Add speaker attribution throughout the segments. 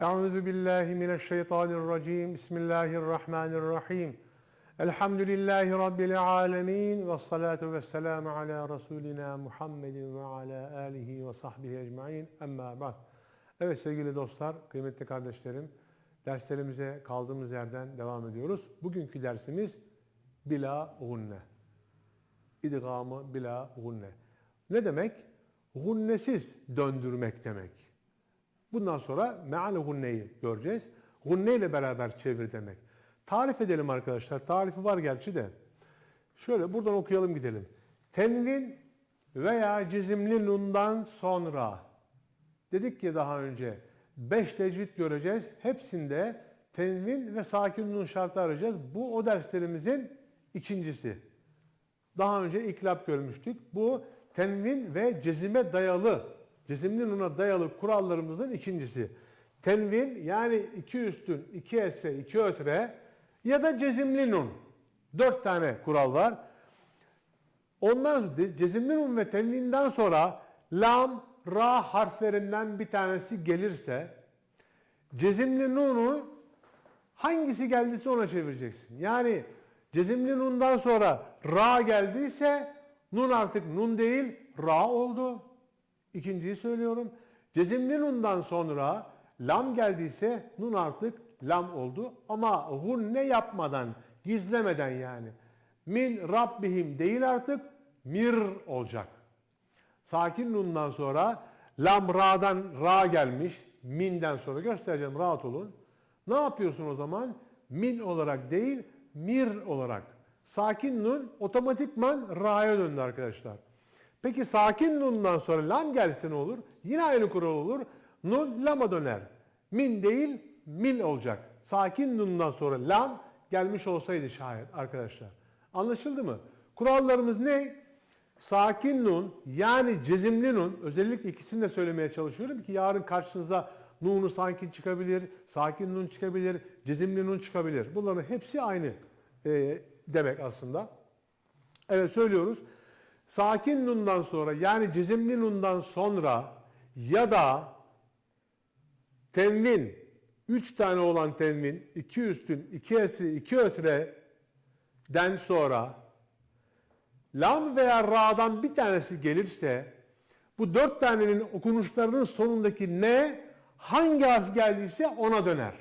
Speaker 1: Euzu billahi mineşşeytanirracim. Bismillahirrahmanirrahim. Elhamdülillahi rabbil alamin ve salatu vesselamu ala rasulina Muhammedin ve ala alihi ve sahbihi ecmaîn. Emma ba'd. Evet sevgili dostlar, kıymetli kardeşlerim, derslerimize kaldığımız yerden devam ediyoruz. Bugünkü dersimiz bila gunne. İdgamı bila gunne. Ne demek? Gunnesiz döndürmek demek. Bundan sonra meal gunneyi göreceğiz. Gunne ile beraber çevir demek. Tarif edelim arkadaşlar. Tarifi var gerçi de. Şöyle buradan okuyalım gidelim. Tenvin veya cizimli nundan sonra dedik ki daha önce 5 tecvid göreceğiz. Hepsinde tenvin ve sakin nun şartı arayacağız. Bu o derslerimizin ikincisi. Daha önce iklap görmüştük. Bu tenvin ve cezime dayalı, cezimli nuna dayalı kurallarımızın ikincisi. Tenvin yani iki üstün, iki esse, iki ötre ya da cezimli nun. Dört tane kural var. Ondan cezimli nun ve tenvinden sonra lam, ra harflerinden bir tanesi gelirse cezimli nunu hangisi geldiyse ona çevireceksin. Yani cezimli nundan sonra ra geldiyse nun artık nun değil ra oldu. İkinciyi söylüyorum. Cezimli nundan sonra lam geldiyse nun artık lam oldu. Ama hun ne yapmadan, gizlemeden yani. Min Rabbihim değil artık mir olacak. Sakin nundan sonra lam ra'dan ra gelmiş. Minden sonra göstereceğim rahat olun. Ne yapıyorsun o zaman? Min olarak değil mir olarak. Sakin nun otomatikman ra'ya döndü arkadaşlar. Peki sakin nundan sonra lam gelse ne olur? Yine aynı kural olur. Nun lama döner. Min değil min olacak. Sakin nundan sonra lam gelmiş olsaydı şayet arkadaşlar. Anlaşıldı mı? Kurallarımız ne? Sakin nun yani cezimli nun özellikle ikisini de söylemeye çalışıyorum ki yarın karşınıza nunu sakin çıkabilir, sakin nun çıkabilir, cezimli nun çıkabilir. Bunların hepsi aynı e, demek aslında. Evet söylüyoruz. Sakin nundan sonra yani cezimli nundan sonra ya da tenvin 3 tane olan tenvin 2 üstün 2 esi 2 ötreden sonra lam veya ra'dan bir tanesi gelirse bu dört tanenin okunuşlarının sonundaki ne hangi harf geldiyse ona döner.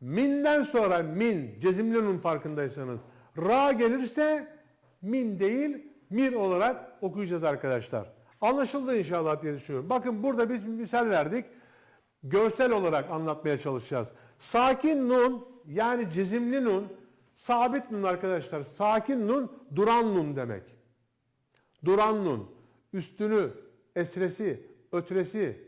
Speaker 1: Min'den sonra min, cezimli nun farkındaysanız ra gelirse min değil mir olarak okuyacağız arkadaşlar. Anlaşıldı inşallah diye düşünüyorum. Bakın burada biz bir misal verdik. Görsel olarak anlatmaya çalışacağız. Sakin nun yani cezimli nun sabit nun arkadaşlar. Sakin nun duran nun demek. Duran nun üstünü, esresi, ötresi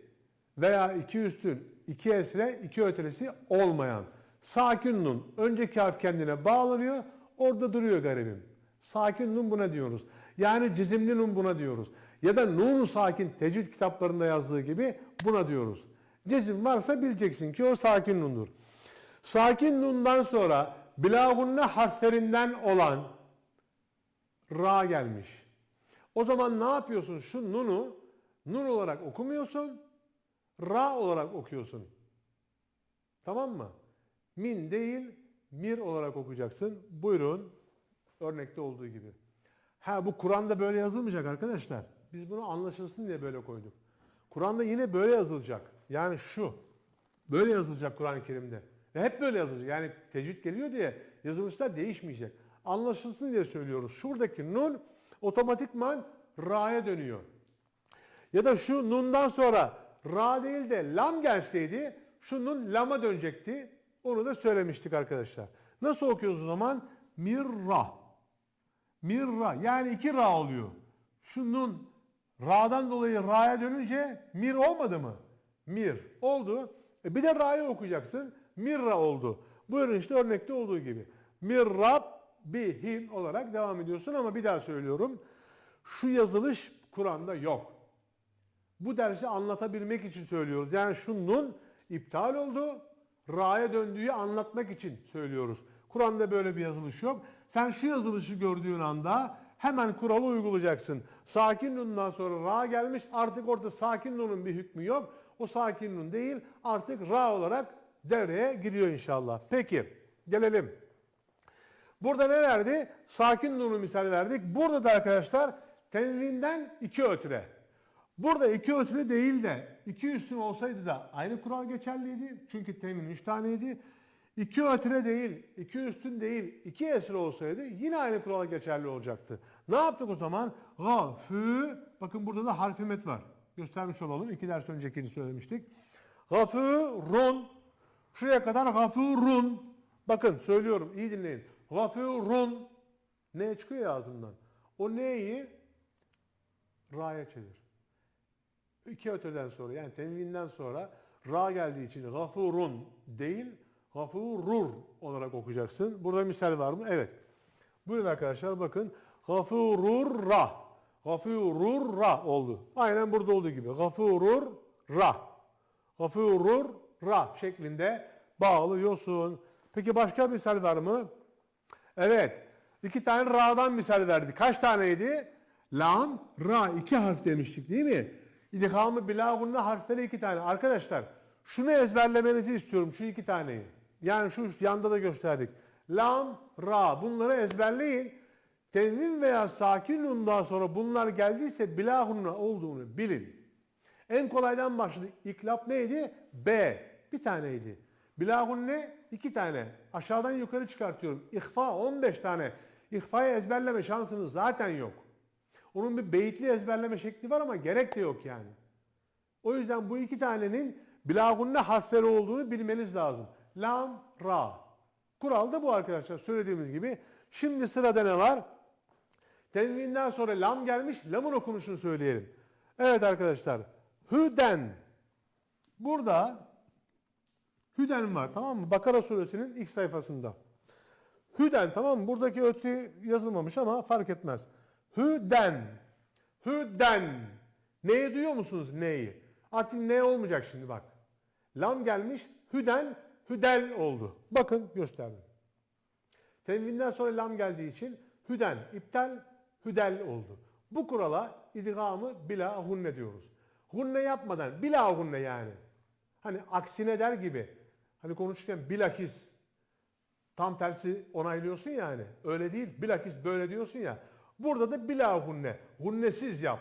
Speaker 1: veya iki üstün, iki esre, iki ötresi olmayan. Sakin nun önceki harf kendine bağlanıyor. Orada duruyor garibim. Sakin nun buna diyoruz. Yani cizimli nun buna diyoruz. Ya da nun sakin tecvid kitaplarında yazdığı gibi buna diyoruz. Cezim varsa bileceksin ki o sakin nundur. Sakin nundan sonra bilagunne harflerinden olan ra gelmiş. O zaman ne yapıyorsun? Şu nunu nun olarak okumuyorsun, ra olarak okuyorsun. Tamam mı? Min değil, mir olarak okuyacaksın. Buyurun. Örnekte olduğu gibi. Ha bu Kur'an'da böyle yazılmayacak arkadaşlar. Biz bunu anlaşılsın diye böyle koyduk. Kur'an'da yine böyle yazılacak. Yani şu. Böyle yazılacak Kur'an-ı Kerim'de. Ve hep böyle yazılacak. Yani tecvid geliyor diye yazılışlar değişmeyecek. Anlaşılsın diye söylüyoruz. Şuradaki nun otomatikman ra'ya dönüyor. Ya da şu nundan sonra ra değil de lam gelseydi şu nun lama dönecekti. Onu da söylemiştik arkadaşlar. Nasıl okuyoruz o zaman? Mirra. Mirra. Yani iki ra oluyor. Şu nun ra'dan dolayı ra'ya dönünce mir olmadı mı? Mir oldu. E bir de ra'yı okuyacaksın. Mirra oldu. Buyurun işte örnekte olduğu gibi. Mirrab bihim olarak devam ediyorsun ama bir daha söylüyorum. Şu yazılış Kur'an'da yok. Bu dersi anlatabilmek için söylüyoruz. Yani şu nun iptal oldu. Ra'ya döndüğü anlatmak için söylüyoruz. Kur'an'da böyle bir yazılış yok. Sen şu yazılışı gördüğün anda hemen kuralı uygulayacaksın. Sakin nundan sonra ra gelmiş artık orada sakin nunun bir hükmü yok. o sakin nun değil artık ra olarak devreye giriyor inşallah. Peki gelelim. Burada ne verdi? Sakin nunu misal verdik. Burada da arkadaşlar tenvinden iki ötüre. Burada iki ötüre değil de iki üstün olsaydı da aynı kural geçerliydi. Çünkü temin üç taneydi. İki ötüre değil, iki üstün değil, iki esir olsaydı yine aynı kural geçerli olacaktı. Ne yaptık o zaman? Ga, fü, bakın burada da harfi met var. Göstermiş olalım. İki ders öncekini söylemiştik. Gafurun, şuraya kadar gafurun. Bakın söylüyorum, iyi dinleyin. Gafurun, ne çıkıyor ya ağzımdan? O neyi ra'ya çevir. İki öteden sonra yani tenvinden sonra ra geldiği için gafurun değil gafurur olarak okuyacaksın. Burada misal var mı? Evet. Buyurun arkadaşlar bakın. Gafurur ra. Gafurur ra oldu. Aynen burada olduğu gibi. Gafurur ra. Gafurur ra şeklinde bağlıyorsun. Peki başka misal var mı? Evet. İki tane ra'dan misal verdi. Kaç taneydi? Lam, ra iki harf demiştik değil mi? İdhamı bilagunna harfleri iki tane. Arkadaşlar şunu ezberlemenizi istiyorum şu iki taneyi. Yani şu yanda da gösterdik. Lam, ra bunları ezberleyin. Tenvin veya sakin nundan sonra bunlar geldiyse bilahunna olduğunu bilin. En kolaydan başladık. İklap neydi? B. Bir taneydi. Bilahun ne? İki tane. Aşağıdan yukarı çıkartıyorum. İhfa 15 tane. İhfayı ezberleme şansınız zaten yok. Onun bir beyitli ezberleme şekli var ama gerek de yok yani. O yüzden bu iki tanenin bilagunne harfleri olduğunu bilmeniz lazım. Lam, ra. Kural da bu arkadaşlar söylediğimiz gibi. Şimdi sırada ne var? Tenvinden sonra lam gelmiş. Lamın okunuşunu söyleyelim. Evet arkadaşlar. Hüden. Burada Hüden var tamam mı? Bakara suresinin ilk sayfasında. Hüden tamam mı? Buradaki ötü yazılmamış ama fark etmez. Hüden. Hüden. Neyi duyuyor musunuz? Neyi? Artık ne olmayacak şimdi bak. Lam gelmiş. Hüden. Hüdel oldu. Bakın gösterdim. Tenvinden sonra lam geldiği için hüden, iptal, hüdel oldu. Bu kurala idgamı bila hunne diyoruz. Hunne yapmadan, bila hunne yani. Hani aksine der gibi. Hani konuşurken bilakis tam tersi onaylıyorsun yani. Öyle değil. Bilakis böyle diyorsun ya. Burada da bila hunne. Hunnesiz yap.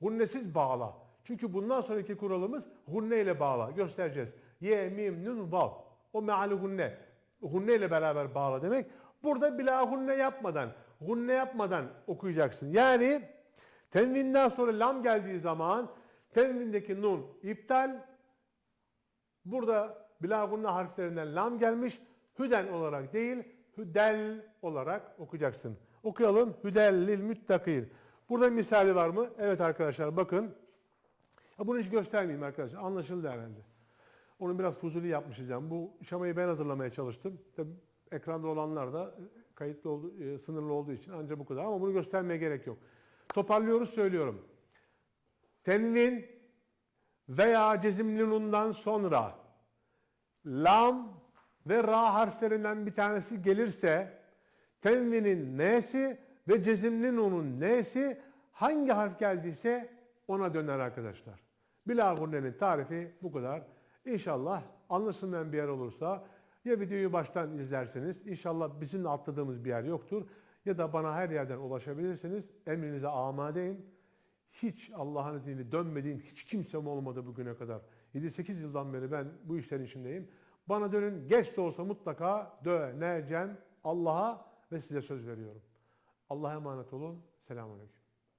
Speaker 1: Hunnesiz bağla. Çünkü bundan sonraki kuralımız hunne ile bağla. Göstereceğiz. Ye, mim, nun, vav. O meali hunne. Hunne ile beraber bağla demek. Burada bila hunne yapmadan, hunne yapmadan okuyacaksın. Yani tenvinden sonra lam geldiği zaman tenvindeki nun iptal. Burada bila hunne harflerinden lam gelmiş. Hüden olarak değil, hüdel olarak okuyacaksın. Okuyalım. Hüdellil müttakir. Burada misali var mı? Evet arkadaşlar bakın. Bunu hiç göstermeyeyim arkadaşlar. Anlaşıldı herhalde. Onu biraz fuzuli yapmışız yani. Bu şamayı ben hazırlamaya çalıştım. Tabii ekranda olanlar da kayıtlı oldu, e, sınırlı olduğu için ancak bu kadar. Ama bunu göstermeye gerek yok. Toparlıyoruz söylüyorum. Tenvin veya cezimli nundan sonra lam ve ra harflerinden bir tanesi gelirse tenvinin n'si ve cezimli nunun n'si hangi harf geldiyse ona döner arkadaşlar. Bilagunne'nin tarifi bu kadar. İnşallah anlaşılmayan bir yer olursa ya videoyu baştan izlerseniz inşallah bizim atladığımız bir yer yoktur ya da bana her yerden ulaşabilirsiniz. Emrinize amadeyim. Hiç Allah'ın izniyle dönmediğim hiç kimsem olmadı bugüne kadar. 7-8 yıldan beri ben bu işlerin içindeyim. Bana dönün geç de olsa mutlaka döneceğim Allah'a ve size söz veriyorum. Allah'a emanet olun. Selamun Aleyküm.